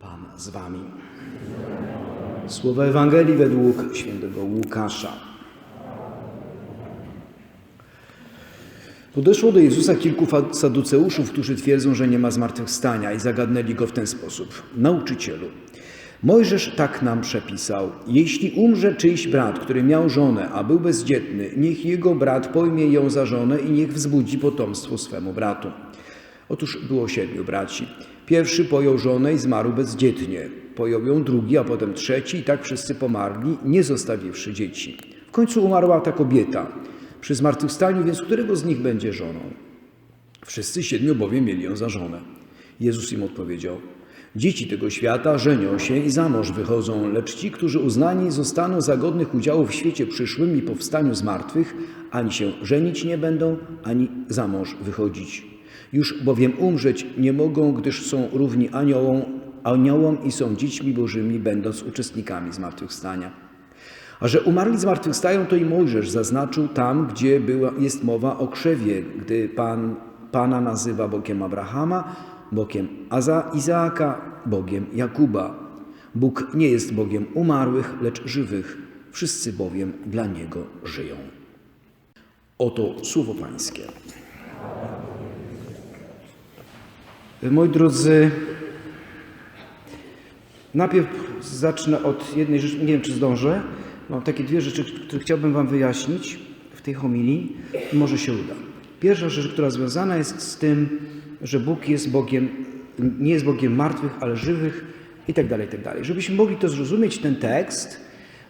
Pan z wami. Słowa Ewangelii według świętego Łukasza. Podeszło do Jezusa kilku saduceuszów, którzy twierdzą, że nie ma zmartwychwstania i zagadnęli go w ten sposób. Nauczycielu, Mojżesz tak nam przepisał. Jeśli umrze czyjś brat, który miał żonę, a był bezdzietny, niech jego brat pojmie ją za żonę i niech wzbudzi potomstwo swemu bratu. Otóż było siedmiu braci. Pierwszy pojął żonę i zmarł bezdzietnie. Pojął ją drugi, a potem trzeci i tak wszyscy pomarli, nie zostawiwszy dzieci. W końcu umarła ta kobieta. Przy zmartwychwstaniu więc którego z nich będzie żoną? Wszyscy siedmiu bowiem mieli ją za żonę. Jezus im odpowiedział: Dzieci tego świata żenią się i za mąż wychodzą, lecz ci, którzy uznani zostaną za godnych udziału w świecie przyszłym i powstaniu z martwych, ani się żenić nie będą, ani za mąż wychodzić. Już bowiem umrzeć nie mogą, gdyż są równi aniołom, aniołom i są dziećmi bożymi, będąc uczestnikami zmartwychwstania. A że umarli zmartwychwstają, to i Mojżesz zaznaczył tam, gdzie była, jest mowa o krzewie, gdy Pan Pana nazywa Bogiem Abrahama, Bogiem Aza, Izaaka, Bogiem Jakuba. Bóg nie jest Bogiem umarłych, lecz żywych. Wszyscy bowiem dla Niego żyją. Oto słowo Pańskie. Moi drodzy, najpierw zacznę od jednej rzeczy, nie wiem czy zdążę. Mam takie dwie rzeczy, które chciałbym Wam wyjaśnić w tej homilii może się uda. Pierwsza rzecz, która związana jest z tym, że Bóg jest Bogiem, nie jest Bogiem martwych, ale żywych i tak dalej, i tak dalej. Żebyśmy mogli to zrozumieć, ten tekst,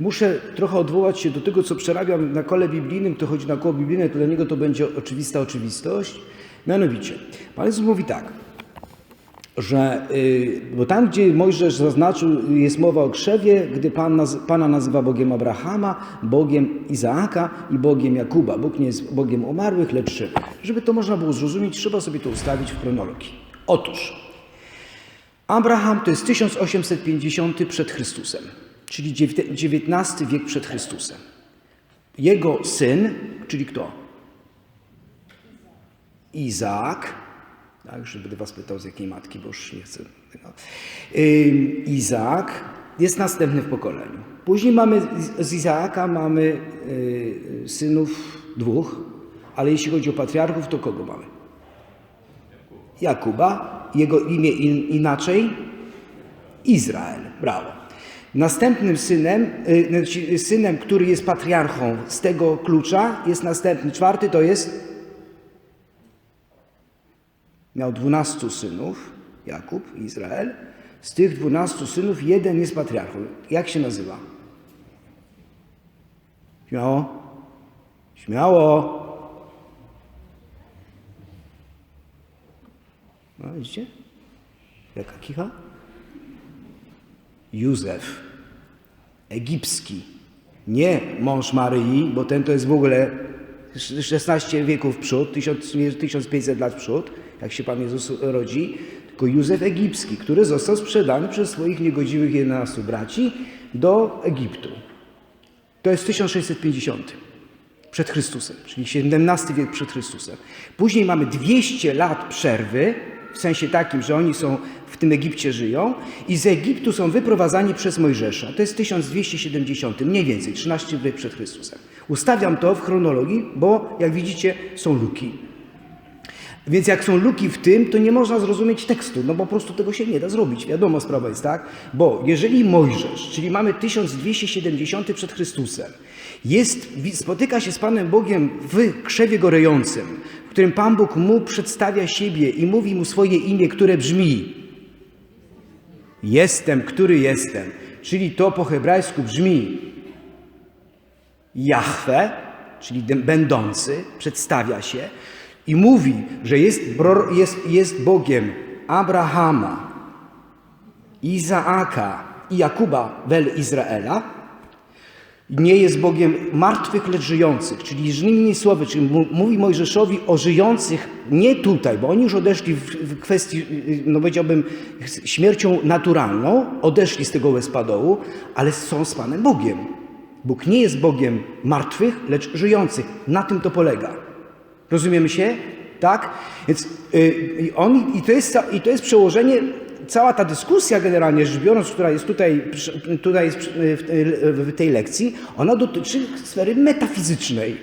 muszę trochę odwołać się do tego, co przerabiam na kole biblijnym, kto chodzi na koło biblijne, to dla niego to będzie oczywista oczywistość. Mianowicie, Pan Jezus mówi tak, że, y, bo tam, gdzie Mojżesz zaznaczył, jest mowa o krzewie, gdy Pan naz, Pana nazywa Bogiem Abrahama, Bogiem Izaaka i Bogiem Jakuba. Bóg nie jest Bogiem umarłych, lecz żywych. Żeby to można było zrozumieć, trzeba sobie to ustawić w chronologii. Otóż, Abraham to jest 1850 przed Chrystusem, czyli XIX wiek przed Chrystusem. Jego syn, czyli kto? Izaak, tak, już nie będę was pytał z jakiej matki, bo już nie chcę tego. Izaak jest następny w pokoleniu. Później mamy z Izaaka mamy y, synów dwóch, ale jeśli chodzi o patriarchów, to kogo mamy? Jakuba, jego imię in, inaczej Izrael. Brawo. Następnym synem, y, znaczy synem, który jest patriarchą z tego klucza, jest następny, czwarty to jest Miał dwunastu synów, Jakub, Izrael. Z tych dwunastu synów jeden jest patriarchą. Jak się nazywa? Śmiało? Śmiało! No widzicie? Jaka kicha? Józef. Egipski. Nie mąż Maryi, bo ten to jest w ogóle 16 wieków w przód, 1000 1500 lat przód, jak się Pan Jezus rodzi, tylko Józef Egipski, który został sprzedany przez swoich niegodziwych 11 braci do Egiptu. To jest 1650 przed Chrystusem, czyli XVII wiek przed Chrystusem. Później mamy 200 lat przerwy, w sensie takim, że oni są w tym Egipcie żyją i z Egiptu są wyprowadzani przez Mojżesza. To jest 1270, mniej więcej 13 wiek przed Chrystusem. Ustawiam to w chronologii, bo jak widzicie są luki. Więc jak są luki w tym, to nie można zrozumieć tekstu, no bo po prostu tego się nie da zrobić. Wiadomo, sprawa jest tak, bo jeżeli Mojżesz, czyli mamy 1270 przed Chrystusem, jest, spotyka się z Panem Bogiem w krzewie gorejącym, w którym Pan Bóg mu przedstawia siebie i mówi mu swoje imię, które brzmi Jestem, który jestem, czyli to po hebrajsku brzmi Jahwe, czyli będący, przedstawia się i mówi, że jest, jest, jest Bogiem Abrahama, Izaaka i Jakuba wel Izraela, nie jest Bogiem martwych, lecz żyjących. Czyli innymi słowy, czyli mówi Mojżeszowi o żyjących nie tutaj, bo oni już odeszli w, kwestii, no powiedziałbym, śmiercią naturalną, odeszli z tego łezpadołu, ale są z Panem Bogiem. Bóg nie jest Bogiem martwych, lecz żyjących. Na tym to polega. Rozumiemy się? Tak? Więc yy, on, i, to jest, i to jest przełożenie cała ta dyskusja generalnie rzecz biorąc, która jest tutaj, tutaj jest w tej- w tej lekcji, ona dotyczy sfery metafizycznej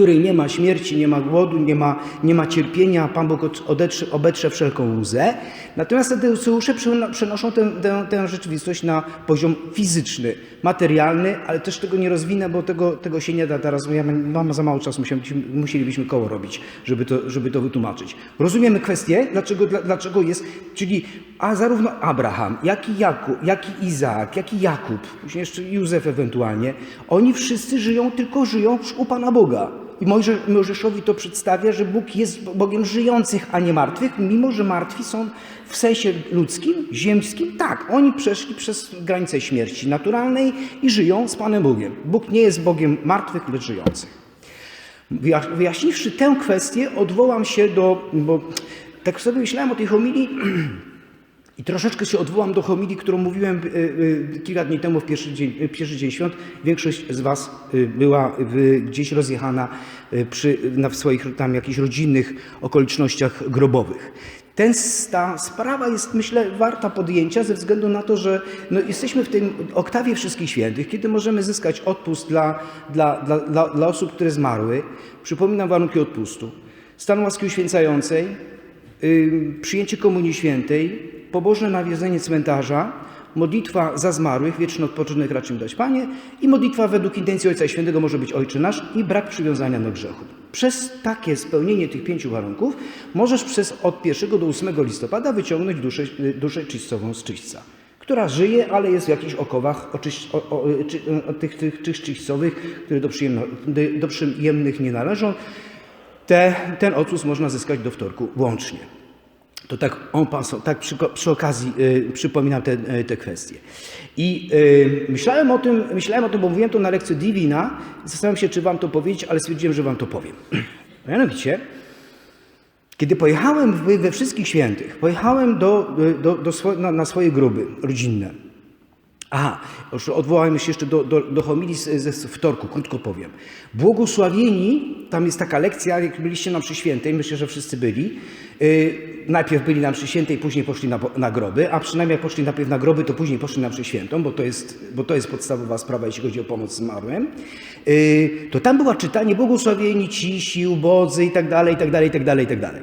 której nie ma śmierci, nie ma głodu, nie ma, nie ma cierpienia, Pan Bóg od- odetrze, obetrze wszelką łzę. Natomiast Tadeuszeusze przeno- przenoszą tę, tę, tę rzeczywistość na poziom fizyczny, materialny, ale też tego nie rozwinę, bo tego, tego się nie da teraz. Ja mam, mam za mało czasu, musielibyśmy, musielibyśmy koło robić, żeby to, żeby to wytłumaczyć. Rozumiemy kwestię, dlaczego, dla, dlaczego jest, czyli a zarówno Abraham, jak i Jakub, jak i Izaak, jak i Jakub, później jeszcze Józef ewentualnie, oni wszyscy żyją, tylko żyją u Pana Boga. I Mojże, Mojżeszowi to przedstawia, że Bóg jest Bogiem żyjących, a nie martwych, mimo że martwi są w sensie ludzkim, ziemskim. Tak, oni przeszli przez granicę śmierci naturalnej i żyją z Panem Bogiem. Bóg nie jest Bogiem martwych, lecz żyjących. Wyjaś- Wyjaśniwszy tę kwestię, odwołam się do, bo tak sobie myślałem o tej homilii i troszeczkę się odwołam do homilii, którą mówiłem y, y, kilka dni temu w pierwszy dzień, y, pierwszy dzień świąt. Większość z Was była gdzieś rozjechana przy, na swoich tam jakichś rodzinnych okolicznościach grobowych. Ten, ta sprawa jest, myślę, warta podjęcia ze względu na to, że no, jesteśmy w tym oktawie Wszystkich Świętych, kiedy możemy zyskać odpust dla, dla, dla, dla, dla osób, które zmarły. Przypominam warunki odpustu. Stan łaski uświęcającej, przyjęcie Komunii Świętej, pobożne nawiedzenie cmentarza, modlitwa za zmarłych, wieczny odpoczynek racz im dać Panie i modlitwa według intencji Ojca Świętego może być Ojcze Nasz i brak przywiązania do grzechu. Przez takie spełnienie tych pięciu warunków możesz przez od 1 do 8 listopada wyciągnąć duszę, y, duszę czyśćcową z czyśćca, która żyje, ale jest w jakichś okowach oczyś, o, o, czy, o, tych, tych, tych czyśćcowych, które do, przyjemno, do, przyjemnych nie należą. Te, ten otus można zyskać do wtorku włącznie. To tak, on tak przy, przy okazji y, przypominam te, y, te kwestie. I y, myślałem o tym, myślałem o tym, bo mówiłem to na lekcji Divina. Zastanawiam się, czy wam to powiedzieć, ale stwierdziłem, że wam to powiem. Mianowicie, kiedy pojechałem we, Wszystkich Świętych, pojechałem do, do, do swo, na, na swoje gruby rodzinne. Aha, już odwołajmy się jeszcze do, do, do homilii z- ze wtorku, krótko powiem. Błogosławieni, tam jest taka lekcja, jak byliście na mszy świętej, myślę, że wszyscy byli. Yy, najpierw byli na mszy świętej, później poszli na, na groby, a przynajmniej jak poszli najpierw na groby, to później poszli na mszę świętą, bo to jest, bo to jest podstawowa sprawa, jeśli chodzi o pomoc zmarłym. Yy, to tam była czytanie błogosławieni, cisi, ubodzy i tak dalej, i tak dalej, i tak dalej, i tak dalej.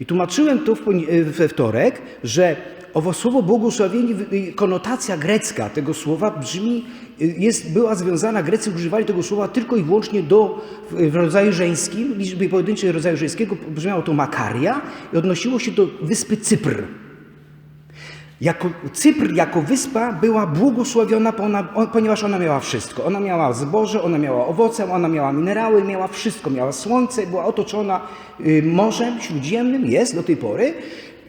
I tłumaczyłem to w, we wtorek, że Owo słowo błogosławieni, konotacja grecka tego słowa brzmi, y, jest, była związana, Grecy używali tego słowa tylko i wyłącznie do, w, w rodzaju żeńskim, liczby pojedynczej rodzaju żeńskiego, brzmiało to Makaria i odnosiło się do wyspy Cypr. Jako, Cypr jako wyspa była błogosławiona, ponieważ ona miała wszystko. Ona miała zboże, ona miała owoce, ona miała minerały, miała wszystko. Miała słońce, była otoczona y, morzem śródziemnym, jest do tej pory.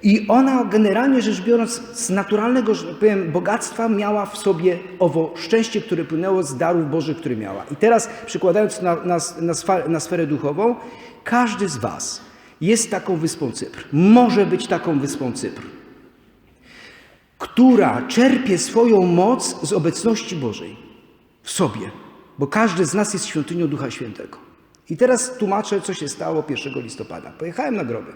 I ona generalnie rzecz biorąc z naturalnego, tak powiem, bogactwa miała w sobie owo szczęście, które płynęło z darów Bożych, które miała. I teraz przykładając na, na, na, na sferę duchową, każdy z Was jest taką wyspą Cypr. Może być taką wyspą Cypr która czerpie swoją moc z obecności Bożej w sobie, bo każdy z nas jest świątynią Ducha Świętego. I teraz tłumaczę, co się stało 1 listopada. Pojechałem na groby.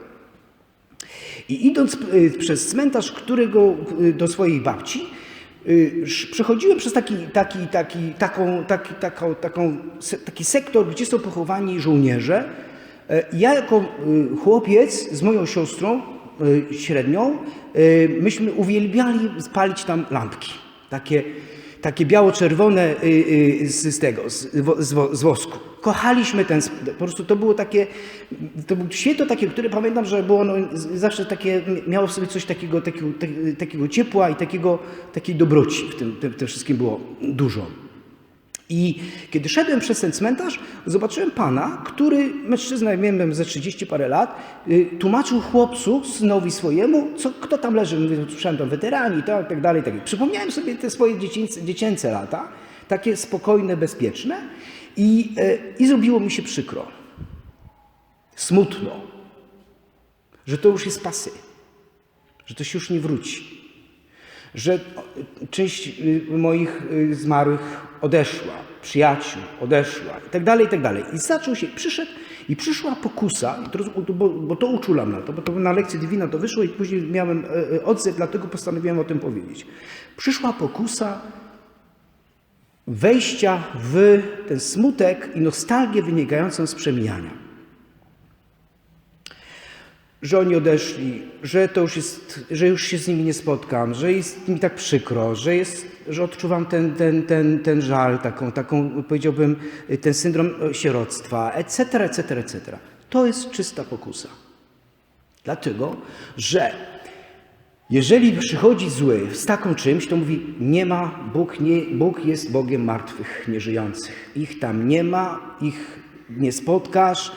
I idąc y, przez cmentarz, którego y, do swojej babci, sz- przechodziłem przez taki, taki, taki, taką, taki, taką, taką, taki sektor, gdzie są pochowani żołnierze. E, Ja jako chłopiec z moją siostrą średnią, myśmy uwielbiali spalić tam lampki. Takie, takie biało-czerwone y, y, z, z tego, z, z, z wosku. Kochaliśmy ten, po prostu to było takie, to było święto takie, które pamiętam, że było ono zawsze takie, miało w sobie coś takiego, takiego, tak- takiego ciepła i takiego, takiej dobroci w tym, tym, tym wszystkim było dużo. I kiedy szedłem przez ten cmentarz, zobaczyłem pana, który, mężczyzna, wiem, ze 30 parę lat, y, tłumaczył chłopcu, synowi swojemu, co, kto tam leży. Mówię, słyszałem tam weterani, to, tak dalej, tak dalej. Przypomniałem sobie te swoje dziecięce, dziecięce lata, takie spokojne, bezpieczne i, y, i zrobiło mi się przykro. Smutno, że to już jest pasy, że to się już nie wróci że część y, moich y, zmarłych odeszła, przyjaciół odeszła i tak dalej, i tak dalej. I zaczął się, przyszedł i przyszła pokusa, bo, bo to uczulam na to, bo to na lekcji Divina to wyszło i później miałem e, e, odzew, dlatego postanowiłem o tym powiedzieć. Przyszła pokusa wejścia w ten smutek i nostalgię wynikającą z przemijania. Że oni odeszli, że to już jest, że już się z nimi nie spotkam, że jest mi tak przykro, że, jest, że odczuwam ten, ten, ten, ten żal, taką, taką, powiedziałbym, ten syndrom sieroctwa, etc., etc., etc. To jest czysta pokusa. Dlatego, że jeżeli przychodzi zły z taką czymś, to mówi: Nie ma, Bóg, nie, Bóg jest Bogiem martwych, nieżyjących. Ich tam nie ma, ich nie spotkasz.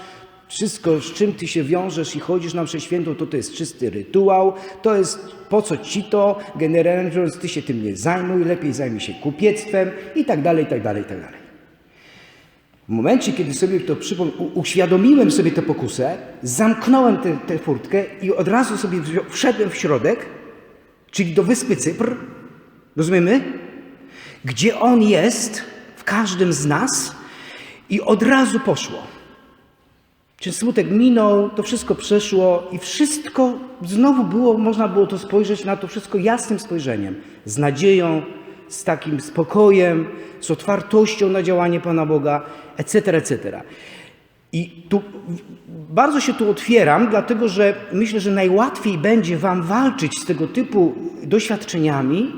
Wszystko, z czym ty się wiążesz i chodzisz na mszę świętą, to to jest czysty rytuał. To jest po co ci to? Generalnie biorąc, ty się tym nie zajmuj, lepiej zajmij się kupiectwem i tak dalej, i tak dalej, i tak dalej. W momencie, kiedy sobie to przypom- uświadomiłem sobie tę pokusę, zamknąłem tę, furtkę i od razu sobie wszedłem w środek, czyli do wyspy Cypr, rozumiemy? Gdzie on jest w każdym z nas i od razu poszło. Czy smutek minął, to wszystko przeszło i wszystko znowu było, można było to spojrzeć na to wszystko jasnym spojrzeniem, z nadzieją, z takim spokojem, z otwartością na działanie Pana Boga, etc., etc. I tu bardzo się tu otwieram, dlatego że myślę, że najłatwiej będzie Wam walczyć z tego typu doświadczeniami,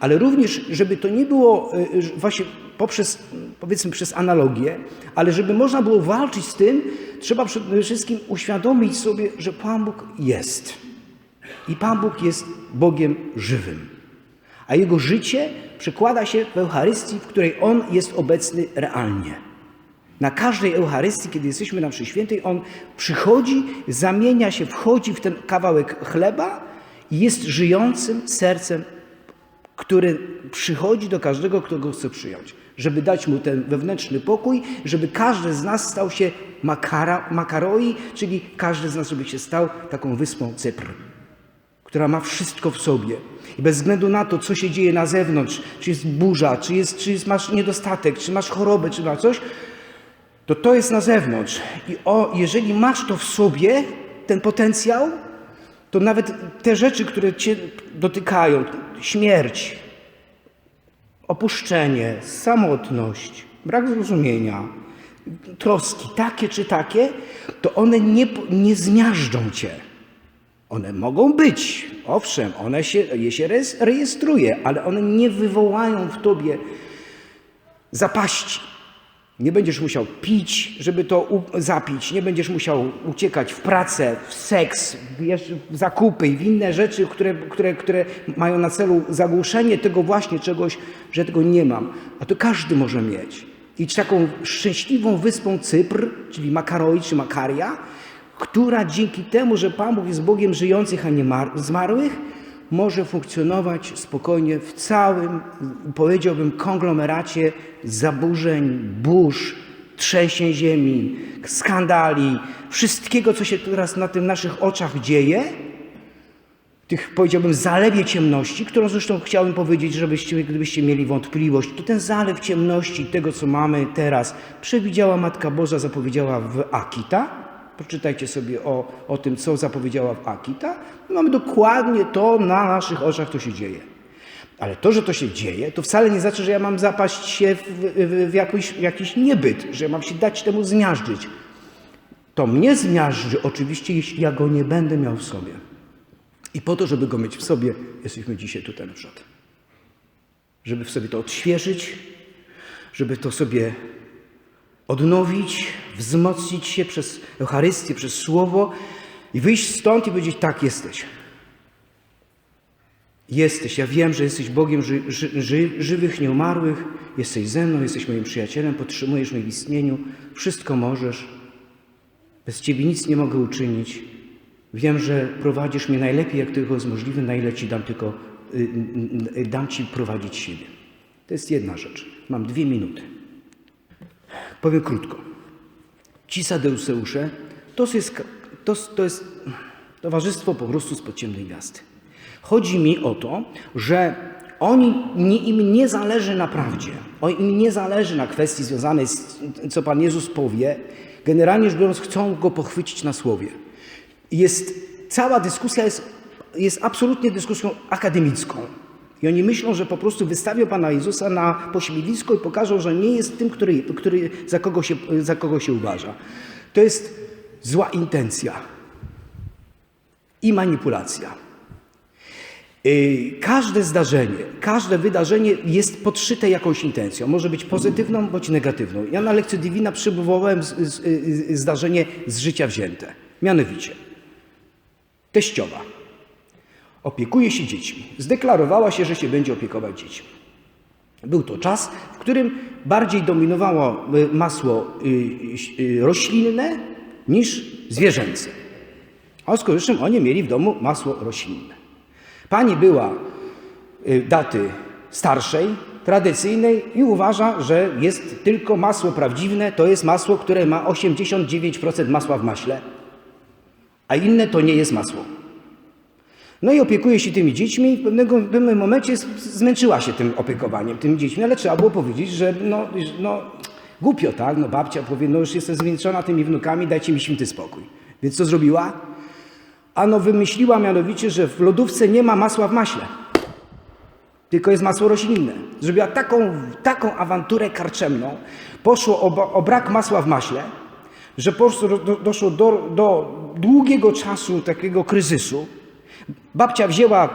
ale również, żeby to nie było y, y, właśnie poprzez, powiedzmy, przez analogię, ale żeby można było walczyć z tym, trzeba przede wszystkim uświadomić sobie, że Pan Bóg jest. I Pan Bóg jest Bogiem żywym. A Jego życie przekłada się w Eucharystii, w której On jest obecny realnie. Na każdej Eucharystii, kiedy jesteśmy na mszy świętej, On przychodzi, zamienia się, wchodzi w ten kawałek chleba i jest żyjącym sercem, który przychodzi do każdego, kto go chce przyjąć. Żeby dać mu ten wewnętrzny pokój, żeby każdy z nas stał się makara, makaroi, czyli każdy z nas, żeby się stał taką wyspą Cypr która ma wszystko w sobie. I bez względu na to, co się dzieje na zewnątrz, czy jest burza, czy, jest, czy jest, masz niedostatek, czy masz chorobę, czy ma coś, to to jest na zewnątrz. I o, jeżeli masz to w sobie, ten potencjał, to nawet te rzeczy, które cię dotykają, śmierć, opuszczenie, samotność, brak zrozumienia, troski, takie czy takie, to one nie, nie zmiażdżą cię. One mogą być, owszem, one się, je się rejestruje, ale one nie wywołają w tobie zapaści. Nie będziesz musiał pić, żeby to zapić, nie będziesz musiał uciekać w pracę, w seks, w, zakupy i w inne rzeczy, które, które, które mają na celu zagłuszenie tego właśnie czegoś, że tego nie mam. A to każdy może mieć. I taką szczęśliwą wyspą Cypr, czyli Makaroi czy Makaria, która dzięki temu, że Pan Bóg jest Bogiem żyjących, a nie mar- zmarłych, może funkcjonować spokojnie w całym, powiedziałbym, konglomeracie zaburzeń, burz, trzęsień ziemi, skandali, wszystkiego, co się teraz na tym naszych oczach dzieje, tych, powiedziałbym, zalewie ciemności, którą zresztą chciałem powiedzieć, żebyście, gdybyście mieli wątpliwość, to ten zalew ciemności tego, co mamy teraz, przewidziała Matka Boża, zapowiedziała w Akita. Poczytajcie sobie o, o tym, co zapowiedziała w Akita. My mamy dokładnie to na naszych oczach, to się dzieje. Ale to, że to się dzieje, to wcale nie znaczy, że ja mam zapaść się w, w, w jakiś, jakiś niebyt, że mam się dać temu zmiażdżyć. To mnie zmiażdży oczywiście, jeśli ja go nie będę miał w sobie. I po to, żeby go mieć w sobie, jesteśmy dzisiaj tutaj na przykład. Żeby w sobie to odświeżyć, żeby to sobie odnowić, wzmocnić się przez Eucharystię, przez Słowo i wyjść stąd i powiedzieć: Tak, jesteś. Jesteś. Ja wiem, że jesteś Bogiem ży, ży, ży, żywych, nieumarłych. Jesteś ze mną, jesteś moim przyjacielem, podtrzymujesz mnie w istnieniu. Wszystko możesz. Bez Ciebie nic nie mogę uczynić. Wiem, że prowadzisz mnie najlepiej, jak tylko jest możliwe, na ile Ci dam tylko, y, y, dam Ci prowadzić siebie. To jest jedna rzecz. Mam dwie minuty. Powiem krótko. Ci Sadeuseusze to jest, to, to jest towarzystwo po prostu z ciemnej gwiazdy. Chodzi mi o to, że oni, nie, im nie zależy na prawdzie, im nie zależy na kwestii związanej z, co Pan Jezus powie. Generalnie rzecz biorąc, chcą Go pochwycić na słowie. Jest, cała dyskusja jest, jest absolutnie dyskusją akademicką. I oni myślą, że po prostu wystawią Pana Jezusa na pośmiewisko i pokażą, że nie jest tym, który, który, za, kogo się, za kogo się uważa. To jest zła intencja i manipulacja. Y, Każde zdarzenie, każde wydarzenie jest podszyte jakąś intencją. Może być pozytywną bądź negatywną. Ja na lekcji Divina przywołałem z, y, zdarzenie z życia wzięte. Mianowicie, teściowa opiekuje się dziećmi. Zdeklarowała się, że się będzie opiekować dziećmi. Był to czas, w którym bardziej dominowało y, masło y, y, roślinne niż zwierzęce. A w związku z czym oni mieli w domu masło roślinne. Pani była daty starszej, tradycyjnej i uważa, że jest tylko masło prawdziwe, to jest masło, które ma 89% masła w maśle, a inne to nie jest masło. No i opiekuje się tymi dziećmi i w pewnym momencie zmęczyła się tym opiekowaniem tymi dziećmi, ale trzeba było powiedzieć, że no, no głupio, tak? No babcia powie, no już jestem zmęczona tymi wnukami, dajcie mi święty spokój. Więc co zrobiła? Ano wymyśliła mianowicie, że w lodówce nie ma masła w maśle, tylko jest masło roślinne. Zrobiła taką, taką awanturę karczemną, poszło o, o brak masła w maśle, że poszło, do, doszło do, do długiego czasu takiego kryzysu. Babcia wzięła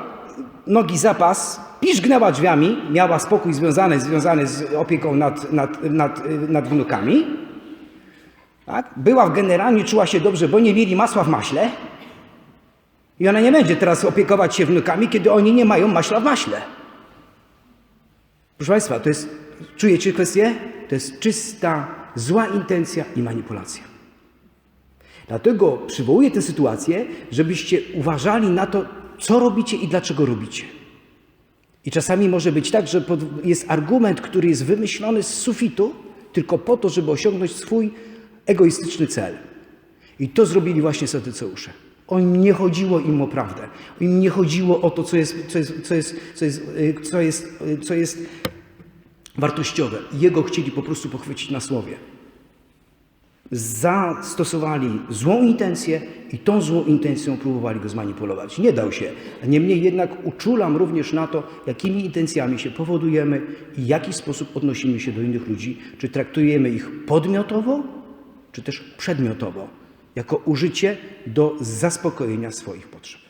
nogi za pas, piszgnęła drzwiami, miała spokój związany, związany z opieką nad, nad, nad, nad wnukami. Tak? Była generalnie, czuła się dobrze, bo nie mieli masła w maśle. I ona nie będzie teraz opiekować się wnukami, kiedy oni nie mają maśla w maśle. Proszę Państwa, to jest, czujecie kwestię? To jest czysta, zła intencja i manipulacja. Dlatego przywołuję tę sytuację, żebyście uważali na to, co robicie i dlaczego robicie. I czasami może być tak, że jest argument, który jest wymyślony z sufitu, tylko po to, żeby osiągnąć swój egoistyczny cel. I to zrobili właśnie Sadyceusze. Im nie chodziło im o prawdę. Im nie chodziło o to, co jest, co jest, co jest, co jest, co jest, co jest wartościowe. Jego chcieli po prostu pochwycić na słowie. Zastosowali złą intencję i tą złą intencją próbowali go zmanipulować. Nie dał się. Niemniej jednak uczulam również na to, jakimi intencjami się powodujemy i w jaki sposób odnosimy się do innych ludzi. Czy traktujemy ich podmiotowo, czy też przedmiotowo, jako użycie do zaspokojenia swoich potrzeb.